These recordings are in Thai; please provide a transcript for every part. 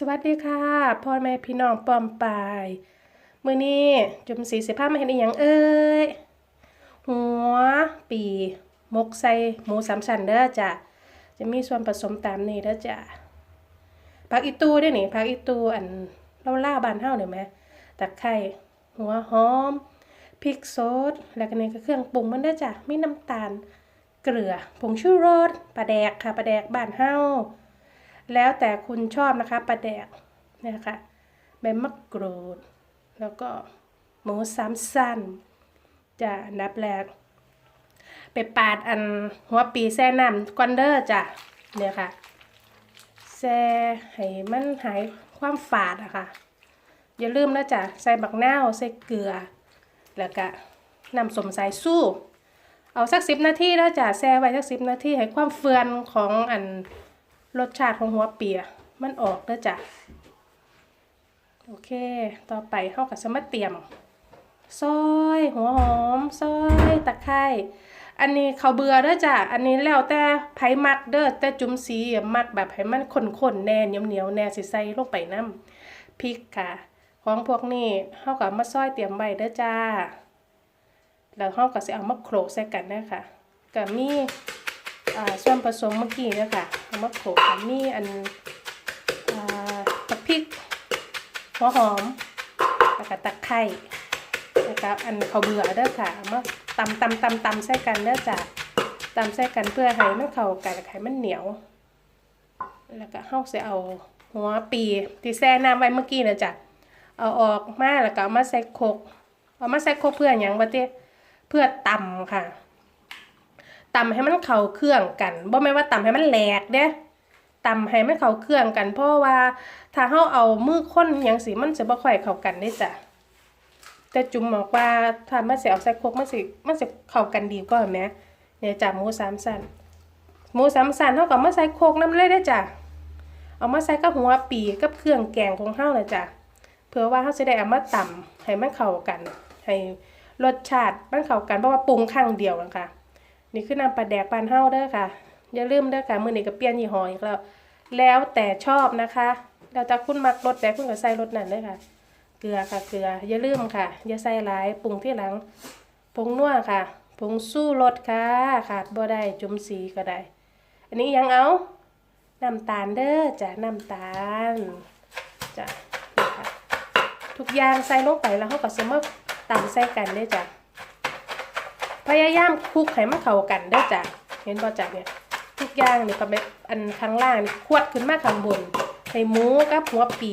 สวัสดีค่ะพ่อแม่พี่น้องปอมปายมื้อนี้จุมสีสิพามาเห็นอีหยังเอ้ยหัวปีมกใส่หมูสามชั้นเด้อจ้ะจะมีส่วนผสมตามนี้เด้อจ้ะผักอีตูเด้วยนี่ผักอีตูอันเล่าล่าบานเฮาเนี่ยไหมตะไคร้หัวหอมพริกซอสแล้วก็นี่ก็เครื่องปรุงมันเด้อจ้ะมีน้ำตาลเกลือผงชูรสปลาแดกค่ะปลาแดกบานเฮา แล้วแต่คุณชอบนะคะปลาแดกเนี่ยค่ะใบมะกรูด แล้วก็หมูสามสั้นจะนับแรกไปปาดอันหัวปีแซ่น้ำกอนเดอร์จ้ะเนี่ยค่ะแซ่ให้มันหายความฝาดอะค่ะ อย่าลืมนะจ้ะใส่บักนาวใส่เกลือ แล้วก็นำสมสายสู้ เอาสักสิบนาทีแล้วจ้ะแซ่ไว้สักสิบนาทีให้ความเฟือนของอัน รสชาติของหัวเปียมันออกเด้อจ้ะโอเค ต่อไปเฮาก็จะมาเตรียม ซอยหัวหอม ซอยตะไคร้อันนี้เขาเบื่อเด้อจ้ะ อันนี้แล้วแต่ไผมักเด้อแต่จุ่มสีมักแบบให้มันข้นๆแน่เหนียวๆแน่สิใส่ลงไปน้ำพริกค่ะ ของพวกนี้เฮาก็เอามาซอยเตรียมไว้เด้อจ้า แล้วเฮาก็สิเอามาโขลกใส่กันเด้ค่ะก็มี ส่วนผสมเมื่อกี้เนี่ยค่ะเอามาโขลกมีอันตะพริกหัวหอมแล้วก็ตะไคร้แล้วก็อันข้าเบื่อเด้อค่ะเอามาตำตำตำตำใส่กันเด้อจ้ะตำใส่กันเพื่อให้มันเข้ากันให้มันเหนียว แล้วก็เฮาสิเอาหัวปีที่แช่น้ำไว้เมื่อกี้นะจ้ะเอาออกมาแล้วก็เอามาใส่โคกเอามาใส่โคกเพื่อหยังบ่เต้เพื่อตำค่ะ ตำให้มันเข้าเครื่องกันบ่แม่นว่าตำให้มันแหลกเด้ตำให้มันเข้าเครื่องกัน เพราะว่าถ้าเฮาเอามือค้นหยังสิมันจะบ่ค่อยเข้ากันเด้จ้ะแต่จุ๋มบอกว่าถ้ามันสิเอาใส่ครกมันสิมันสิเข้ากันดีกว่าแหมเนี่ยจ้ะหมูสามสันหมูสามสันเฮาก็มาใส่โครกนำเลยเด้จ้ะเอามาใส่กับหัวปีกับเครื่องแกงของเฮาน่ะจ้ะเพื่อว่าเฮาสิได้เอามาตำให้มันเข้ากันให้รสชาติมันเข้ากันเพราะว่าปรุงครั้งเดียวนะคะ นี่คือน้ำปลาแดกปานเฮาเด้อค่ะ อย่าลืมเด้อค่ะมื้อนี้ก็เปลี่ยนยี่ห้ออีกแล้ว แล้วแต่ชอบนะคะแล้วแต่คุณมักรสแต่คุณก็ใส่รสนั้นเด้ค่ะ เกลือค่ะเกลือ อย่าลืมค่ะ อย่าใส่หลายปรุงที่หลังผงนัวค่ะผงสู้รสค่ะ ขาดบ่ได้จุ่มสีก็ได้ อันนี้ยังเอาน้ำตาลเด้อจ้ะน้ำตาลจ้ะทุกอย่างใส่ลงไปแล้วเขาก็สิมาตำใส่กันเด้จ้ะ พยายามคลุกให้มันเข้ากันเด้จ้ะเห็นบ่จ้ะเนี่ยทุกอย่างเนี่ยก็แบบอันข้างล่างนี่ควดขึ้นมาข้างบนให้หมูกับหัวปี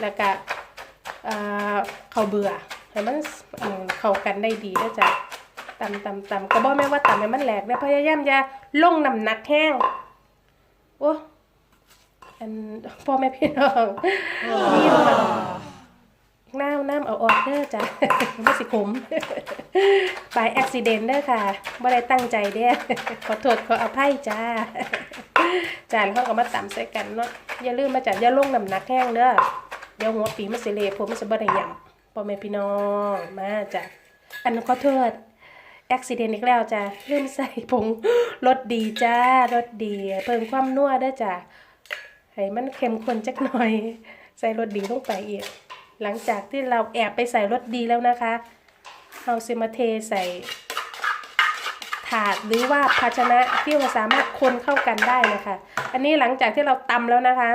แล้วก็อ่าข้าวเบื่อให้มันเข้ากันได้ดีเด้จ้ะตำตำตำก็บ่แม่ว่าตำให้มันแหลกเด้พยายามอย่าลงน้ำหนักแห้งโอ้อันพ่อแม่พี่น้องนี่มัน เด้อจ้ะไม่สิขมบายอุบิเหตุเด้อค่ะบ่ได้ตั้งใจเด้อขอโทษขออภัยจ้าจานเขาก็มาตำใส่กันเนาะอย่าลืมมาจัดอย่าลงน้ำหนักแห้งเด้อเดี๋ยวหัวปีมันสิเลผมมันสิบ่ได้ยำพ่อแม่พี่น้องมาจ้ะอันขอโทษอุบิเหตุอีกแล้วจ้ะลืมใส่ผงรสดีจ้ารสดี เพิ่มความนัวเด้อจ้ะให้มันเข้มข้นจักหน่อย ใส่รสดีลงไปอีก หลังจากที่เราแอบไปใส่รสดีแล้วนะคะเราซิมาเทใส่ถาดหรือว่าภาชนะที่เราสามารถคนเข้ากันได้นะคะ อันนี้หลังจากที่เราตำแล้วนะคะ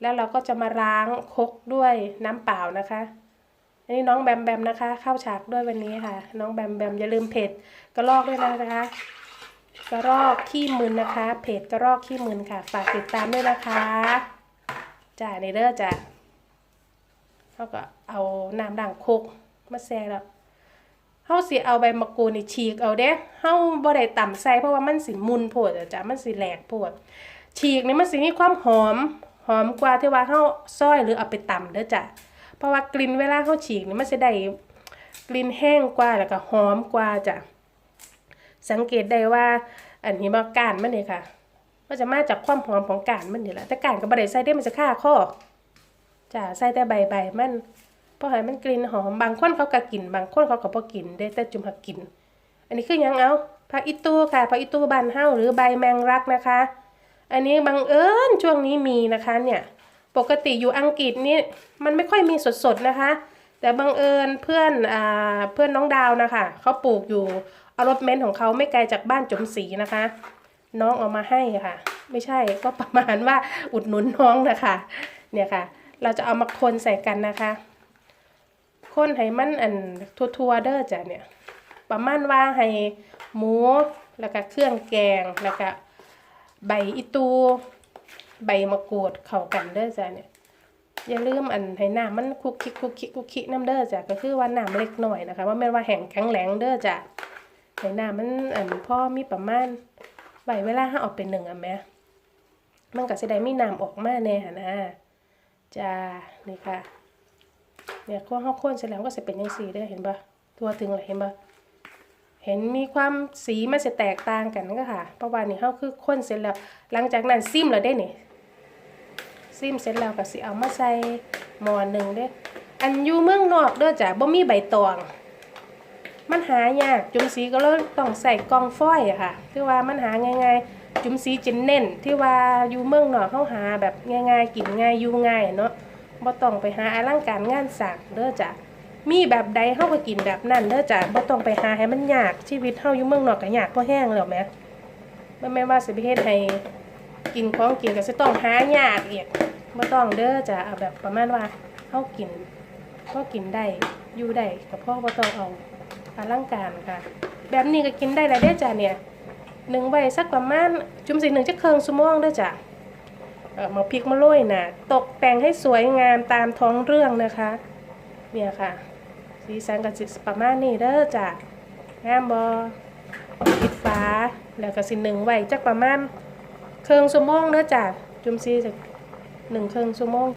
แล้วเราก็จะมาล้างคกด้วยน้ำเปล่านะคะ อันนี้น้องแบมแบมนะคะ เข้าฉากด้วยวันนี้ค่ะ น้องแบมแบมอย่าลืมเพจกระรอกด้วยนะคะ กระรอกขี้มืนนะคะ เพจกระรอกขี้มืนค่ะ ฝากติดตามด้วยนะคะจ้าในเด้อจ้า เขาก็เอาน้ำด่างโคกมาแซ่แล้วเฮาสิเอาใบมะกรูดนี่ฉีกเอาเด้เฮาบ่ได้ต่ำใส่เพราะว่ามันสิมุนโพดจ้ะมันสิแหลกโพดฉีกนี่มันสิมีความหอมหอมกว่าที่ว่าเฮาซอยหรือเอาไปต่ำเด้อจ้ะเพราะว่ากลิ่นเวลาเฮาฉีกนี่มันสิได้กลิ่นแห้งกว่าแล้วก็หอมกว่าจ้ะสังเกตได้ว่าอันนี้บ่ก้านมันนี่ค่ะมันจะมาจากความหอมของกานมันนี่แหละแต่กานก็บ่ได้ใส่ได้มันจะฆ่าข้อ จ้ะใส่แต่ใบใบมันพราะให้มันกลิ่นหอมบางคนเขาก็กิน บางคนเขาก็บ่กินได้แต่จุ่มหักกิน อันนี้คือยังเอาผักอีตูค่ะผักอีตูบานเฮาหรือใบแมงรักนะคะ อันนี้บังเอิญช่วงนี้มีนะคะเนี่ยปกติอยู่อังกฤษนี่มันไม่ค่อยมีสดๆนะคะ แต่บังเอิญเพื่อนอ่าเพื่อนน้องดาวนะคะเขาปลูกอยู่อารถเมนต์ของเขาไม่ไกลจากบ้านจมศรีนะคะ น้องเอามาให้ค่ะ ไม่ใช่ก็ประมาณว่าอุดหนุนน้องนะคะ เนี่ยค่ะ เราจะเอามาคนใส่กันนะคะ คนให้มันอันทั่วๆเด้อจ้ะเนี่ย ประมาณว่าให้หมู แล้วก็เครื่องแกง แล้วก็ใบอีตู ใบมะกรูดเข้ากันเด้อจ้ะเนี่ย อย่าลืมอันให้น้ำมันคุกคิกคุกคิกคุกคิกน้ำเด้อจ้ะก็คือว่าน้ำเล็กหน่อยนะคะว่าแม่ว่าแห้งแข็งแรงเด้อจ้ะให้น้ำมันอันพ่อมีประมาณไว้เวลาห้าออกเป็นหนึ่งอะแม่มันก็สิได้มีน้ำออกมาแน่นะ จ้า นี่ค่ะ เนี่ยข้อข้าวข้นเสร็จแล้วก็จะเป็นยังสีได้เห็นปะตัวถึงเลยเห็นปะเห็นมีความสีมันจะแตกต่างกันก็ค่ะ เพราะว่านี่เขาคือข้นเสร็จแล้ว หลังจากนั้นซิมแล้วได้เนี่ยซิมเสร็จแล้วก็สิเอามาใส่หม้อหนึ่งเด้ออันอยู่เมืองนอกเด้อจ้ะบ่มีใบตอง มันหายากจุ่มสีก็เลยต้องใส่กองฟอยอะค่ะที่ว่ามันหาง่ายๆ จุ่มสีจะเน้นที่ว่าอยู่เมืองนอกเข้าหาแบบง่ายๆกินง่ายอยู่ง่ายเนาะบ่ต้องไปหาอลังการงานสร้างเด้อจ้ะมีแบบใดเฮาก็กินแบบนั้นเด้อจ้ะบ่ต้องไปหาให้มันยากชีวิตเฮาอยู่เมืองนอกก็ยากพอแห้งแล้วแหมบ่แม่ว่าสิไปเฮ็ดให้กินของกินก็จะต้องหายากอีกไม่ต้องเด้อจ้ะเอาแบบประมาณว่าเฮากินก็กินได้อยู่ได้กับพ่อบ่ต้องเอาอลังการค่ะ แบบนี้ก็กินได้แล้วเด้อจ้ะเนี่ย หนึ่งไว้สักประมาณจุ่มสิหนึ่งจะเครื่องชั่วงด้อจ้ะเออมาพริกมาโรยน่ะตกแต่งให้สวยงามตามท้องเรื่องนะคะ เนี่ยค่ะ สีสันก็สิประมาณนี้เด้อจ้ะงามบ่ปิดฝาแล้วก็สิหนึ่งไว้จักประมาณเครื่องชั่วงเด้อจ้ะจุ่มซีจากหนึ่งเครื่องชั่วง